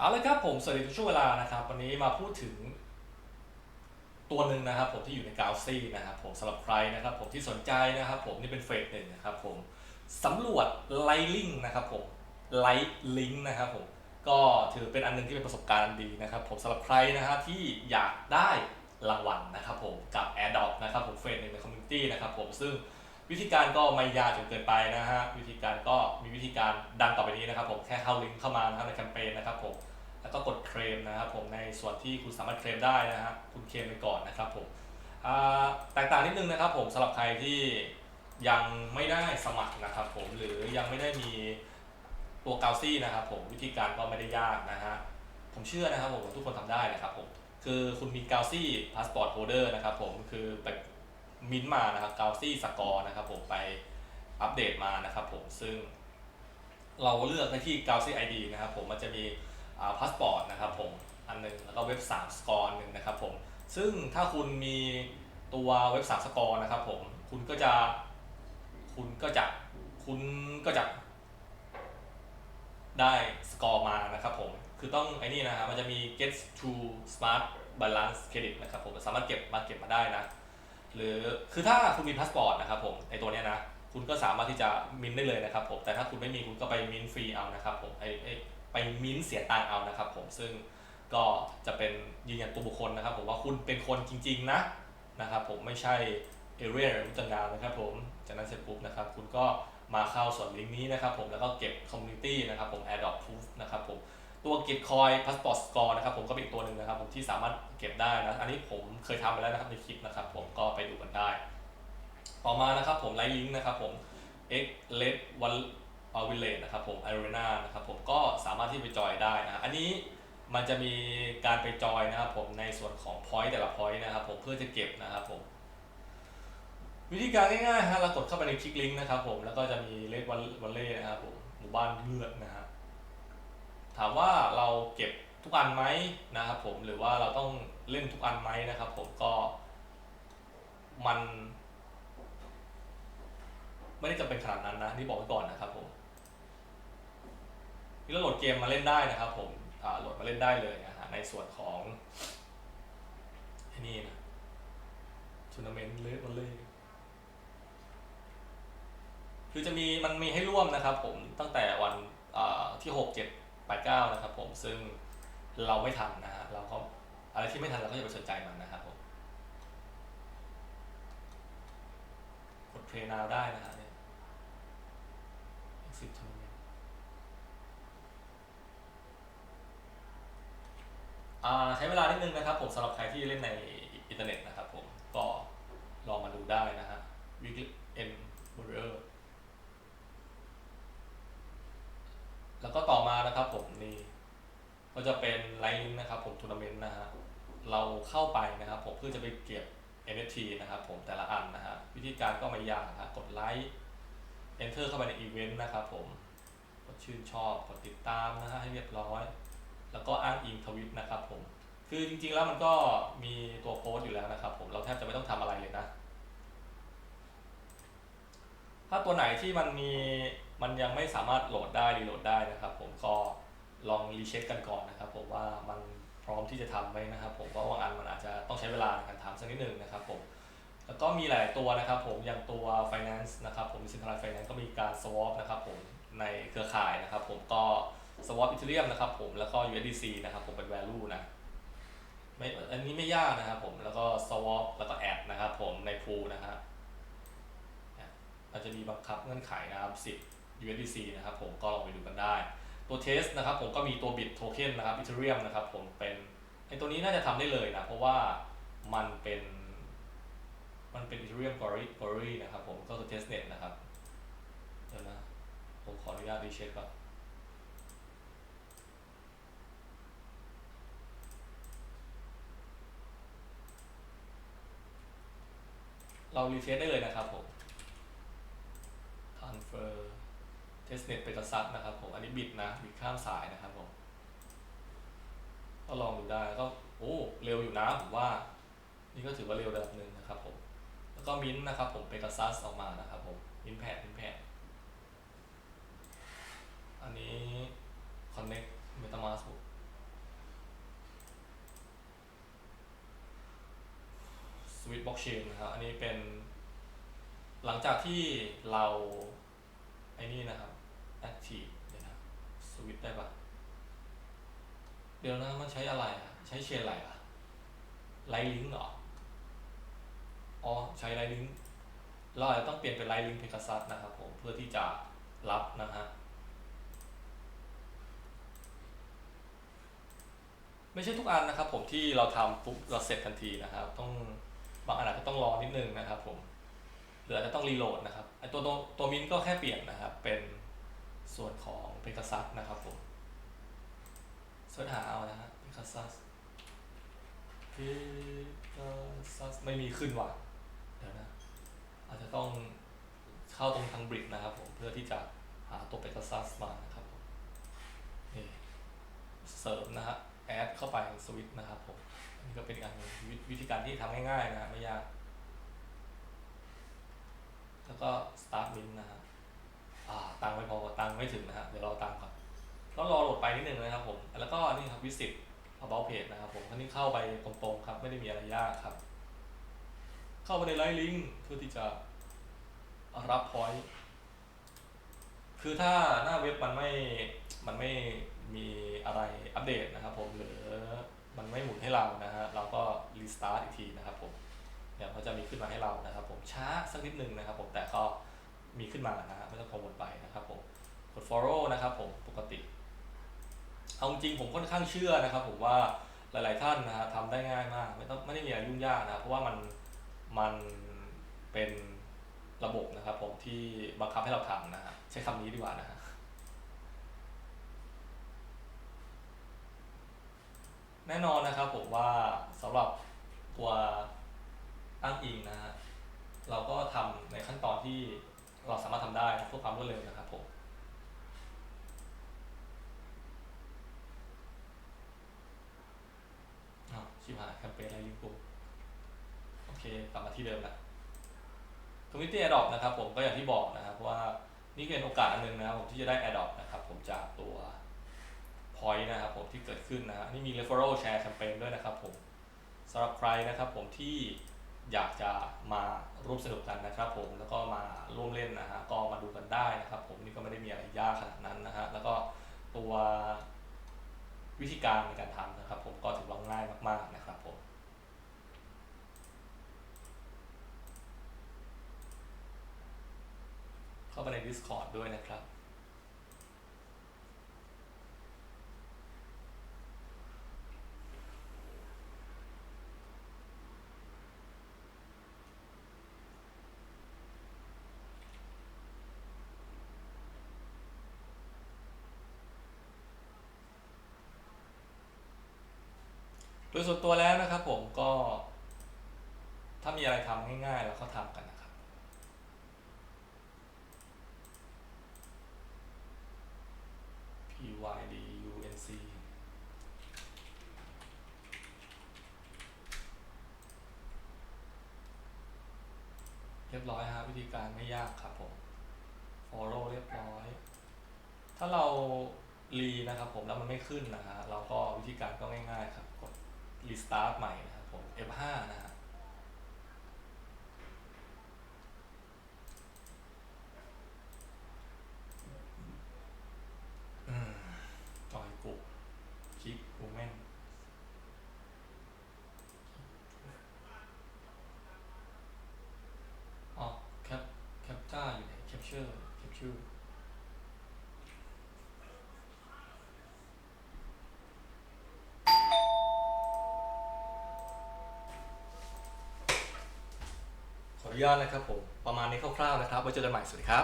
เอาลยครับผมสวัสดีทุกช่วงเวลานะครับวันนี้มาพูดถึง ตัวหนึ่งนะครับ ผมที่อยู่ในกาวซี่นะครับผมสำหรับใครนะครับ ผมที่สนใจนะครับ ผมนี่เป็นเฟสหนึ่งนะครับ ผมสำรวจไลลิงนะครับ ผมไลลิงนะครับผมก็ถือเป็นอันหนึงที่เป็นประสบการณ์ดีนะครับ ผมสำหรับใครนะฮะที่อยากได้รางวัลนะครับ ผมกับ a d o p นะครับ ผมเฟสหนึ่งในคอมมูนิตี้นะครับผมซึ่งวิธีการก็ไม่ยากจนเกินไปนะฮะวิธีการก็มีวิธีการดังต่อไปนี้นะครับ ผมแค่เข้าลิงก์เข้ามานะครับในแคมเปญนะครับผม แล้วก็กดเคลมนะครับผมในส่วนที่คุณสามารถเคลมได้นะฮะคุณเคลมไปก่อนนะครับผมแตกต่างนิดนึงนะครับผมสำหรับใครที่ยังไม่ได้สมัครนะครับผมหรือยังไม่ได้มีตัวกาวซี่นะครับผมวิธีการก็ไม่ได้ยากนะฮะผมเชื่อนะครับผมทุกคนทำได้นะครับผมคือคุณมีกาวซี่พาสปอร์ตโฮเดอร์นะครับผมคือไปมินมานะครับกาซี่สกอร์นะครับผมไปอัปเดตมานะครับผมซึ่งเราเลือกในที่ g a l a x y ID นะครับผมมันจะมี พาสปอร์ตนะครับผมอันหนึงแล้วก็เว็บ3สกอร์หนึ่งนะครับผมซึ่งถ้าคุณมีตัวเว็บ3สกอร์นะครับผมคุณก็จะคุณก็จะคุณก็จะได้สกอร์มานะครับผมคือต้องไอ้นี่นะครับมันจะมี get to smart balance credit นะครับผมสามารถเก็บมาเก็บมาได้นะ หรือคือถ้าคุณมีพาสปอร์ตนะครับผมไอตัวเนี้ยนะ คุณก็สามารถที่จะมินได้เลยนะครับผมแต่ถ้าคุณไม่มีคุณก็ไปมินฟรีเอานะครับผมไอไอ ไปมินเสียตังค์เอานะครับผมซึ่งก็จะเป็นยืนยันตัวบุคคลนะครับ ผมว่าคุณเป็นคนจริง ๆ นะนะครับผมไม่ใช่เอเรียหรือรู้จักงานนะครับผมจากนั้นเสร็จปุ๊บนะครับ คุณก็มาเข้าส่วนลิงก์นี้นะครับผมแล้วก็เก็บคอมมูนิตี้นะครับผม Adopt Proof นะครับผมตัว Gitcoin Passport Score นะครับผมก็เป็นตัวหนึ่งนะครับผมที่สามารถเก็บได้นะอันนี้ผมเคยทำไปแล้วนะครับในคลิปนะครับผมก็ไปดูกันได้ ต่อมานะครับผมไลน์ลิงก์นะครับผม X l e d One Village นะครับผม Arena นะครับผมก็สามารถที่ไปจอยได้นะอันนี้มันจะมีการไปจอยนะครับผมในส่วนของ point แต่ละ point นะครับผมเพื่อจะเก็บนะครับผมวิธีการง่ายๆฮะเรากดเข้าไปในคลิกลิงก์นะครับผมแล้วก็จะมีเลขวันวันเล่นะครับผมหมู่บ้านเลือดนะฮะถามว่าเราเก็บทุกอันไหมนะครับผมหรือว่าเราต้องเล่นทุกอันไหมนะครับผมก็มัน ไม่ได้จำเป็นขนาดนั้นนะนี่บอกไว้ก่อนนะครับผม นี่เราโหลดเกมมาเล่นได้นะครับผมโหลดมาเล่นได้เลยนะฮะในส่วนของนี่นะทัวร์นาเมนต์เล่นเล่คือจะมีมันมีให้ร่วมนะครับผมตั้งแต่วันที่หกเจ็ดแปดเก้านะครับผมซึ่งเราไม่ทันนะฮะเราก็อะไรที่ไม่ทันเราก็อย่าไปสนใจมันนะครับผมกดเพลย์นาวได้นะฮะเนี่ย exit tournament อ่าใช้เวลานิดนึงนะครับผมสำหรับใครที่เล่นในอินเทอร์เน็ตนะครับผมก็ลองมาดูได้นะฮะ weekly end warrior แล้วก็ต่อมานะครับผมนี่ก็จะเป็นไลน์นะครับผมทัวร์นาเมนต์นะฮะเราเข้าไปนะครับผมเพื่อจะไปเก็บ NFT นะครับผมแต่ละอันนะฮะวิธีการก็ไม่ยากนะฮะกดไลค์ enter เข้าไปในอีเวนต์นะครับผมกดชื่นชอบกดติดตามนะฮะให้เรียบร้อย แล้วก็อ้างอิงทวิตนะครับผม คือจริงๆแล้วมันก็มีตัวโพสต์อยู่แล้วนะครับผม เราแทบจะไม่ต้องทำอะไรเลยนะ ถ้าตัวไหนที่มันมีมันยังไม่สามารถโหลดได้รีโหลดได้นะครับผมก็ลองรีเช็คกันก่อนนะครับผมว่ามันพร้อมที่จะทำไหมนะครับผมเพราะบางอันมันอาจจะต้องใช้เวลาในการทำสักนิดหนึ่งนะครับผมแล้วก็มีหลายตัวนะครับผมอย่างตัว finance นะครับผม decentralized finance ก็มีการ swap นะครับผมในเครือข่ายนะครับผมก็ swap ethereum นะครับผมแล้วก็ USDC นะครับผมเป็น value นะไม่อันนี้ไม่ยากนะครับผมแล้วก็ swap แล้วก็ add นะครับผมใน pool นะครับมันจะมีบังคับเงื่อนไขนะครับ10 USDC นะครับผมก็ลองไปดูกันได้ ตัวเทสนะครับผมก็มีตัวบิตโทเค็นนะครับ Ethereum นะครับผมเป็นไอตัวนี้น่าจะทำได้เลยนะเพราะว่ามันเป็นมันเป็น Ethereum Gory Gory นะครับผมก็คือ testnet นะครับเดี๋ยวนะผมขออนุญาตรีเช็คก่อน เรารีเช็คได้เลยนะครับผม transfer testnet เป็นกษัตริย์นะครับผม อันนี้บิดนะ บิดข้ามสายนะครับผม ก็ลองดูได้ก็โอ้เร็วอยู่นะผมว่า นี่ก็ถือว่าเร็วระดับหนึ่งนะครับผม แล้วก็มิ้นท์นะครับผมเป็นกษัตออกมานะครับผมมิ้นแพดมิ้นแพดอันนี้ connect metamask ผมเชนนะครับ อันนี้เป็น หลังจากที่เราไอ้นี่นะครับ active เดี๋ยวนะสวิตได้ปะเดี๋ยวนะมันใช้อะไรอะ ใช้เชนอะไรอะไลลิงก์เหรอ อ๋อ ใช้ไลลิงก์เราอาจจะต้องเปลี่ยนเป็นไลลิงก์เพก a ซัสนะครับผม เพื่อที่จะรับนะฮะไม่ใช่ทุกอันนะครับผมที่เราทำปุ๊บเราเสร็จทันทีนะครับ ต้อง จะต้องรอนิดนึงนะครับผมหรืออาจจะต้องรีโหลดนะครับไอตัวตัวตัวมินก็แค่เปลี่ยนนะครับ เป็นส่วนของเพก a ซัสนะครับผมเสิร์ชหาเอานะฮะเพก a ซัสเพก a ซัสไม่มีขึ้นว่ะเดี๋ยวนะ อาจจะต้องเข้าตรงทางบริดนะครับผมเพื่อที่จะหาตัวเพก a ซัสมานะครับผมนี่เสริมนะฮะแอดเข้าไปสวิตช์นะครับผม ก็เป็นกอันหนึงวิวิธีการที่ทำง่ายๆนะไม่ยาก แล้วก็ start min นะฮะอ่าตังไม่พอตังไม่ถึงนะฮะเดี๋ยวเราตังค์ก่อนต้องรอโหลดไปนิดนึงนะครับผม แล้วก็นี่ครับ visit about page นะครับผมอันนี้เข้าไปตรงๆครับ ไม่ได้มีอะไรยากครับ เข้าไปในไลน์ลิงก์เพื่อที่จะรับ point คือถ้าหน้าเว็บมันไม่มันไม่มีอะไรอัปเดตนะครับผมหรือ มันไม่หมุนให้เรานะฮะเราก็รีสตาร์ทอีกทีนะครับผมเนี่ยเขาจะมีขึ้นมาให้เรานะครับ ผมช้าสักนิดนึงนะครับ ผมแต่ก็มีขึ้นมานะฮะไม่ต้องกังวลไปนะครับผมกด follow นะครับผมปกติเอาจริงผมค่อนข้างเชื่อนะครับ ผมว่าหลาย ๆ ท่านนะฮะทำได้ง่ายมาก ไม่ต้องไม่ได้มีอะไรยุ่งยากนะเพราะว่ามันมันเป็นระบบนะครับ ผมที่บังคับให้เราทำนะฮะใช้คำนี้ดีกว่านะฮะ แน่นอนนะครับผมว่าสำหรับตัวอ้างอิงนะฮะเราก็ทำในขั้นตอนที่เราสามารถทำได้เพื่อความรวดเร็วนะครับผมอ้าวชิบหายแคมเปญอะไรลิงก์กูโอเคกลับมาที่เดิมละ Community Adopt นะครับผมก็อย่างที่บอกนะครับว่านี่เป็นโอกาสอันหนึ่งนะครับผมที่จะได้ Adopt นะครับผมจากตัว point นะครับผมที่เกิดขึ้นนะฮะนี่มี referral share campaign ด้วยนะครับผมสำหรับใครนะครับผมที่อยากจะมาร่วมสนุกกันนะครับผมแล้วก็มาร่วมเล่นนะฮะก็มาดูกันได้นะครับผมนี่ก็ไม่ได้มีอะไรยากขนาดนั้นนะฮะแล้วก็ตัววิธีการในการทำนะครับผมก็ถือว่าง่ายมากๆนะครับผมเข้าไปใน Discord ด้วยนะครับ โดยส่วนตัวแล้วนะครับผมก็ ถ้ามีอะไรทำง่ายๆเราก็ทำกันนะครับ P Y D U N C เรียบร้อยฮะวิธีการไม่ยากครับผม follow เรียบร้อย ถ้าเรารีนะครับผมแล้วมันไม่ขึ้นนะฮะเราก็วิธีการก็ง่ายๆครับ กด restart ใหม่นะครับผม F5 นะฮะอืมจอยกุกคลิกโมเมนอ๋อแคปแคปจ้าอยู่ไหนแคปเชอร์แคปชื่อ ยอนนะครับผม ประมาณนี้คร่าวๆนะครับ ไว้เจอกันใหม่ สวัสดีครับ